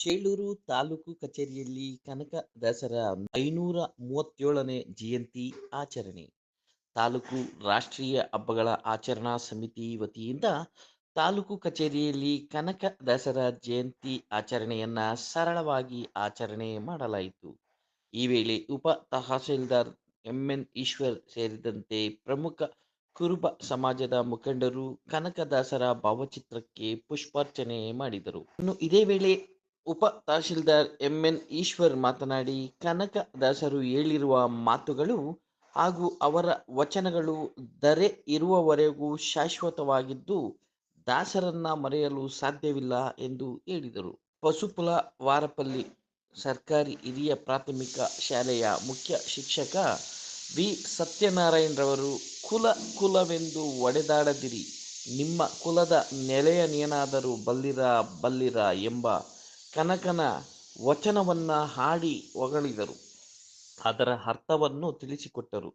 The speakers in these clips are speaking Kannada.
ಚೇಳೂರು ತಾಲೂಕು ಕಚೇರಿಯಲ್ಲಿ ಕನಕ ದಾಸರ ಐನೂರ ಮೂವತ್ತೇಳನೇ ಜಯಂತಿ ಆಚರಣೆ. ತಾಲೂಕು ರಾಷ್ಟ್ರೀಯ ಹಬ್ಬಗಳ ಆಚರಣಾ ಸಮಿತಿ ವತಿಯಿಂದ ತಾಲೂಕು ಕಚೇರಿಯಲ್ಲಿ ಕನಕ ದಾಸರ ಜಯಂತಿ ಆಚರಣೆಯನ್ನ ಸರಳವಾಗಿ ಆಚರಣೆ ಮಾಡಲಾಯಿತು. ಈ ವೇಳೆ ಉಪ ತಹಸೀಲ್ದಾರ್ ಎಂಎನ್ ಈಶ್ವರ್ ಸೇರಿದಂತೆ ಪ್ರಮುಖ ಕುರುಬ ಸಮಾಜದ ಮುಖಂಡರು ಕನಕದಾಸರ ಭಾವಚಿತ್ರಕ್ಕೆ ಪುಷ್ಪಾರ್ಚನೆ ಮಾಡಿದರು. ಇನ್ನು ಇದೇ ವೇಳೆ ಉಪ ತಹಶೀಲ್ದಾರ್ ಎಂಎನ್ ಈಶ್ವರ್ ಮಾತನಾಡಿ ಕನಕದಾಸರು ಹೇಳಿರುವ ಮಾತುಗಳು ಹಾಗೂ ಅವರ ವಚನಗಳು ದರೆ ಇರುವವರೆಗೂ ಶಾಶ್ವತವಾಗಿದ್ದು, ದಾಸರನ್ನ ಮರೆಯಲು ಸಾಧ್ಯವಿಲ್ಲ ಎಂದು ಹೇಳಿದರು. ಪಸುಪುಲ ವಾರಪಲ್ಲಿ ಸರ್ಕಾರಿ ಹಿರಿಯ ಪ್ರಾಥಮಿಕ ಶಾಲೆಯ ಮುಖ್ಯ ಶಿಕ್ಷಕ ವಿ. ಸತ್ಯನಾರಾಯಣರವರು, ಕುಲ ಕುಲವೆಂದು ಒಡೆದಾಡದಿರಿ, ನಿಮ್ಮ ಕುಲದ ನೆಲೆಯನೇನಾದರೂ ಬಲ್ಲಿರ ಬಲ್ಲಿರ ಎಂಬ ಕನಕನ ವಚನವನ್ನ ಹಾಡಿ ಹೊಗಳಿದರು. ಅದರ ಅರ್ಥವನ್ನು ತಿಳಿಸಿಕೊಟ್ಟರು.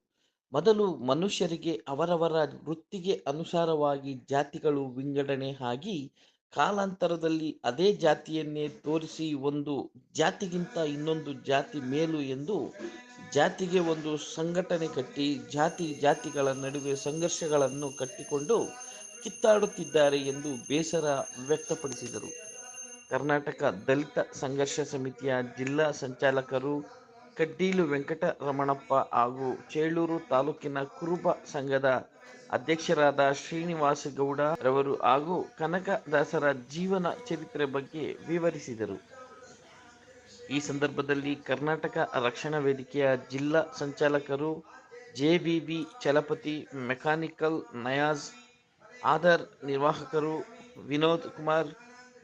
ಮೊದಲು ಮನುಷ್ಯರಿಗೆ ಅವರವರ ವೃತ್ತಿಗೆ ಅನುಸಾರವಾಗಿ ಜಾತಿಗಳು ವಿಂಗಡಣೆ ಆಗಿ ಕಾಲಾಂತರದಲ್ಲಿ ಅದೇ ಜಾತಿಯನ್ನೇ ತೋರಿಸಿ ಒಂದು ಜಾತಿಗಿಂತ ಇನ್ನೊಂದು ಜಾತಿ ಮೇಲು ಎಂದು ಜಾತಿಗೆ ಒಂದು ಸಂಘಟನೆ ಕಟ್ಟಿ ಜಾತಿ ಜಾತಿಗಳ ನಡುವೆ ಸಂಘರ್ಷಗಳನ್ನು ಕಟ್ಟಿಕೊಂಡು ಕಿತ್ತಾಡುತ್ತಿದ್ದಾರೆ ಎಂದು ಬೇಸರ ವ್ಯಕ್ತಪಡಿಸಿದರು. ಕರ್ನಾಟಕ ದಲಿತ ಸಂಘರ್ಷ ಸಮಿತಿಯ ಜಿಲ್ಲಾ ಸಂಚಾಲಕರು ಕಡ್ಡೀಲು ವೆಂಕಟರಮಣಪ್ಪ ಹಾಗೂ ಚೇಳೂರು ತಾಲೂಕಿನ ಕುರುಬ ಸಂಘದ ಅಧ್ಯಕ್ಷರಾದ ಶ್ರೀನಿವಾಸ ಗೌಡ ರವರು ಹಾಗೂ ಕನಕದಾಸರ ಜೀವನ ಚರಿತ್ರೆ ಬಗ್ಗೆ ವಿವರಿಸಿದರು. ಈ ಸಂದರ್ಭದಲ್ಲಿ ಕರ್ನಾಟಕ ರಕ್ಷಣಾ ವೇದಿಕೆಯ ಜಿಲ್ಲಾ ಸಂಚಾಲಕರು ಜೆಬಿಬಿ ಚಲಪತಿ, ಮೆಕ್ಯಾನಿಕಲ್ ನಯಾಜ್, ಆಧಾರ್ ನಿರ್ವಾಹಕರು ವಿನೋದ್ ಕುಮಾರ್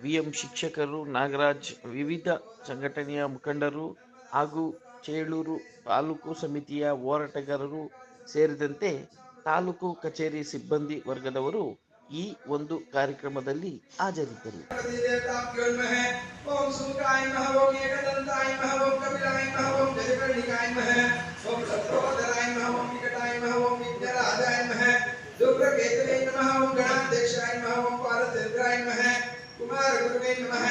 ವಿಎಂ ಶಿಕ್ಷಕರು, ನಾಗರಾಜ್, ವಿವಿಧ ಸಂಘಟನೆಯ ಮುಖಂಡರು ಹಾಗೂ ಚೇಳೂರು ತಾಲೂಕು ಸಮಿತಿಯ ಹೋರಾಟಗಾರರು ಸೇರಿದಂತೆ ತಾಲೂಕು ಕಚೇರಿ ಸಿಬ್ಬಂದಿ ವರ್ಗದವರು ಈ ಒಂದು ಕಾರ್ಯಕ್ರಮದಲ್ಲಿ ಹಾಜರಿದ್ದರು. कुमार गुरुवे नमः।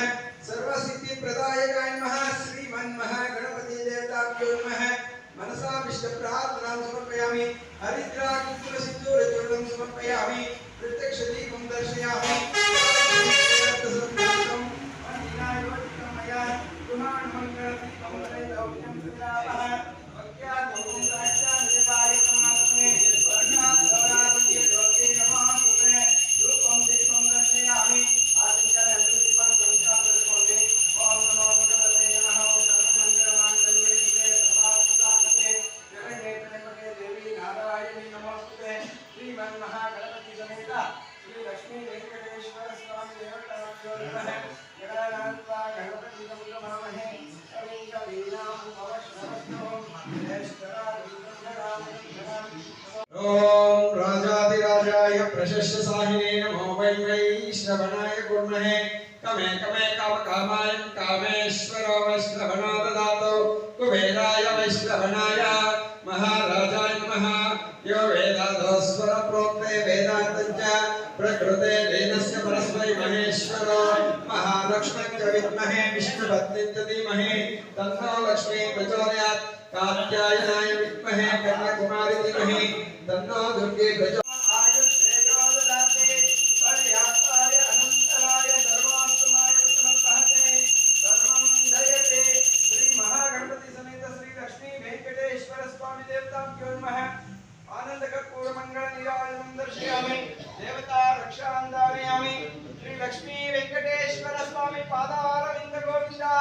सर्वसिद्धि प्रदायकाय नमः। श्रीमन् गणपति देवताभ्यो नमः। मनसा विष्ट प्रार्थनां समर्पयामि। हरिद्रा कुकुल समर्पयामि। प्रत्यक्ष दीपं दर्शयामि। ಗಣಪತಿ ಸಮೇತ ಶ್ರೀ ಲಕ್ಷ್ಮೀ ವೆಂಕಟೇಶ್ವರ ಸ್ವಾಮಿ ದೇವತಾಭ್ಯೋ ನಮಃ ओम राजाधिराजाय प्रशस्त साहिने नमो वै श्रवणाय कुर्महे। कमे कमे काम कामाय कामेश्वरो वैश्रवणा ददातु कुबेराय वैश्व महालक्ष्मञ्च विद्महे विष्णुपत्नीञ्च धीमहि तन्नो लक्ष्मी प्रचोदयात् कात्यायनाय विद्महे कन्याकुमारी धीमहि तन्नो दुर्गे प्रचोदयात् श्री लक्ष्मी वेंकटेश्वर పాదార వింద గోవిందా